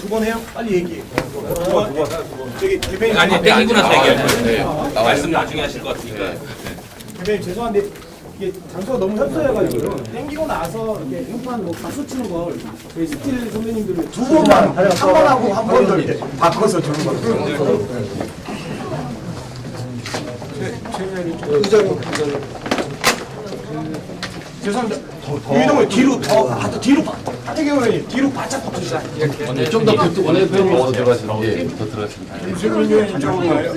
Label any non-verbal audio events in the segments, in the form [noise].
두 번 해요? 빨리 얘기해. 두 번, 두 번. 저기 대표님 아니 땡기고 나서 얘기하죠. 네. 말씀 나중에 하실 것 같으니까. 대표님 죄송한데 이게 장소가 너무 협소해가지고요. 땡기고 나서 이렇게 음판 뭐 박수 치는 걸 저희 스틸 선배님들은 두 번만 한 번 하고 한 번 더 이렇게 바꿔서 주는 거. 죄송합니다. 유동을 뒤로 더, 아, 뒤로, 하태경 의원님 뒤로 바짝 붙으시다. 좀더 원래 배우로 들어가시면 예, 더 들어가시면 유동현 의원님 이쪽으로 가요.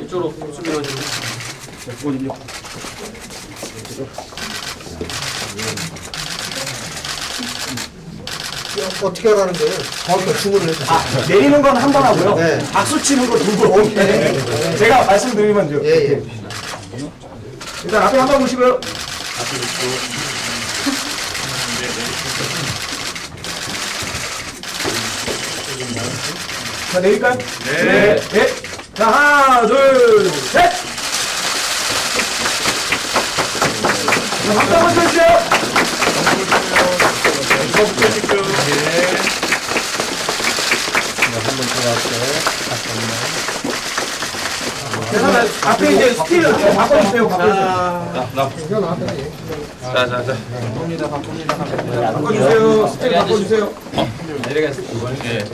이쪽으로 수비하시면 어떻게 하라는 거예요? 정확히 주문을 해주세요. 아, 내리는 건 한 번 하고요. 네. 박수 치는 거두 번. 제가 말씀드리면 돼요. 예, 예. 일단 앞에 한 번 보시고요. 자, 내릴까요? 네. 네. 자, 하나, 둘, 셋! 자, 박수 한번 쳐주세요. 괜찮아요. 앞에 이제 스틸 바꿔주세요. 바꿔주세요. 자자자. 바꿔주세요. 스틸 바꿔주세요. 예.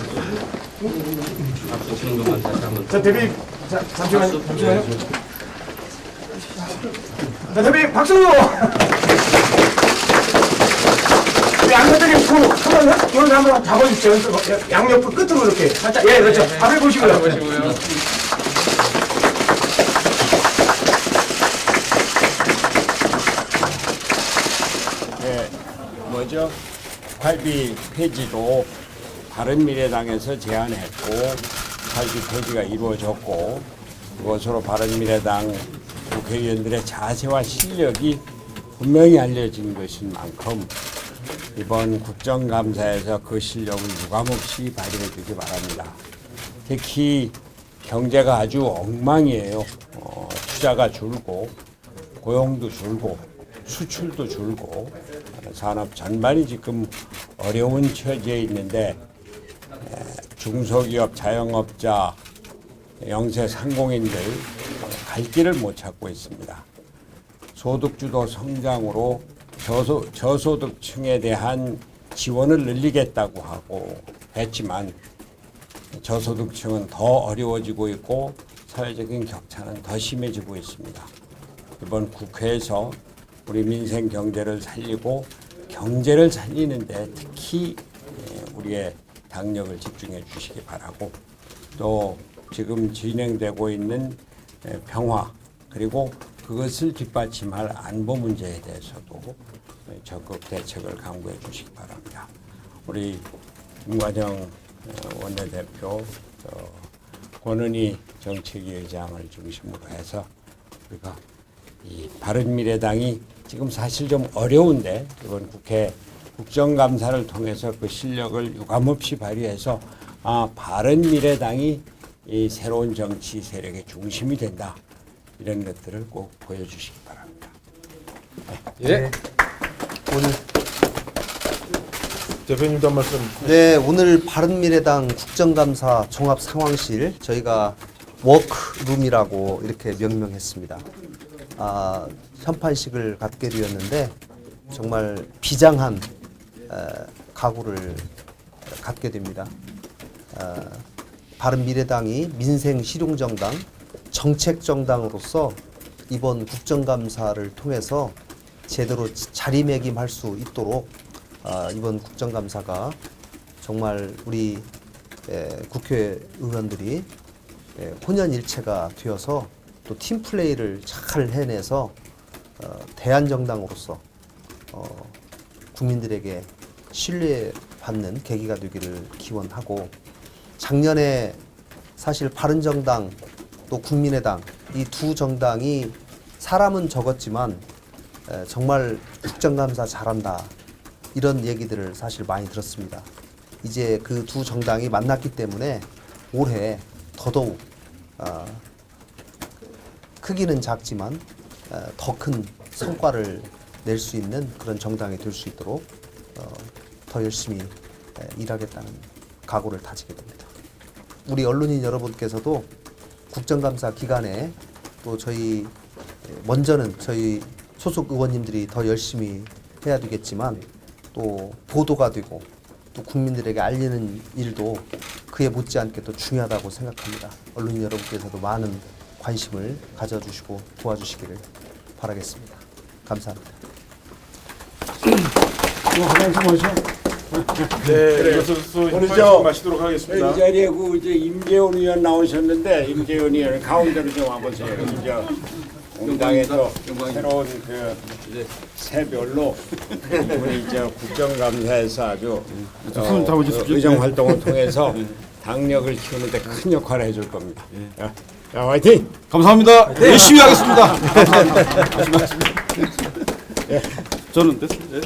치는 것만 다시 한번. 자, 데뷔. 자, 잠시만요. 잠시만요. 자, 데뷔 박수! 양옆에 그, 한번, 잡아주세요. 양옆을 끝으로 이렇게. 살짝, 예, 그렇죠. 앞에 보시고요. 보시고요. 뭐죠? 활비 폐지도 바른미래당에서 제안했고 활비 폐지가 이루어졌고 그것으로 바른미래당 국회의원들의 자세와 실력이 분명히 알려진 것인 만큼 이번 국정감사에서 그 실력을 유감없이 발휘해 주기 바랍니다. 특히 경제가 아주 엉망이에요. 어, 투자가 줄고 고용도 줄고 수출도 줄고 산업 전반이 지금 어려운 처지에 있는데 에, 중소기업 자영업자 영세 상공인들 갈 길을 못 찾고 있습니다. 소득주도 성장으로 저소, 저소득층에 대한 지원을 늘리겠다고 하고 했지만 저소득층은 더 어려워지고 있고 사회적인 격차는 더 심해지고 있습니다. 이번 국회에서 우리 민생 경제를 살리고 경제를 살리는데 특히 예, 우리의 당력을 집중해 주시기 바라고 또 지금 진행되고 있는 예, 평화 그리고 그것을 뒷받침할 안보 문제에 대해서도 예, 적극 대책을 강구해 주시기 바랍니다. 우리 김관영 어, 원내대표 또 권은희 정책위 의장을 중심으로 해서 우리가 이 바른미래당이 지금 사실 좀 어려운데 이번 국회 국정감사를 통해서 그 실력을 유감없이 발휘해서 아 바른미래당이 이 새로운 정치 세력의 중심이 된다 이런 것들을 꼭 보여주시기 바랍니다. 예. 오늘 대표님도 한 말씀. 네, 오늘 바른미래당 국정감사 종합 상황실 저희가 워크룸이라고 이렇게 명명했습니다. 아, 현판식을 갖게 되었는데 정말 비장한 에, 각오를 갖게 됩니다. 아, 바른미래당이 민생 실용정당, 정책 정당으로서 이번 국정감사를 통해서 제대로 자리매김할 수 있도록 아, 이번 국정감사가 정말 우리 에, 국회의원들이 에, 혼연일체가 되어서 또 팀플레이를 잘 해내서 어, 대한정당으로서 어, 국민들에게 신뢰받는 계기가 되기를 기원하고 작년에 사실 바른정당 또 국민의당 이 두 정당이 사람은 적었지만 에, 정말 국정감사 잘한다 이런 얘기들을 사실 많이 들었습니다. 이제 그 두 정당이 만났기 때문에 올해 더더욱 아, 크기는 작지만 더큰 성과를 낼 수 있는 그런 정당이 될 수 있도록 어, 더 열심히 에, 일하겠다는 각오를 다지게 됩니다. 우리 언론인 여러분께서도 국정감사 기간에 또 저희 에, 먼저는 저희 소속 의원님들이 더 열심히 해야 되겠지만 또 보도가 되고 또 국민들에게 알리는 일도 그에 못지않게 또 중요하다고 생각합니다. 언론인 여러분께서도 많은 관심을 가져주시고 도와주시기를 바라겠습니다. 감사합니다. 네, 우리 흰 저- 마시도록 하겠습니다. 이 자리에 그 이제 임재훈 의원 나오셨는데 임재훈 의원 가운데로 좀 와보세요. 이제 공당에서 새로운 그 새별로 우리 이제 국정감사에서 아주 어, 그 의정 활동을 [laughs] 통해서 당력을 키우는 데 큰 역할을 해줄 겁니다. 자, 자 화이팅! 감사합니다. 열심히 하겠습니다. [laughs] 저는 됐습니다. 예.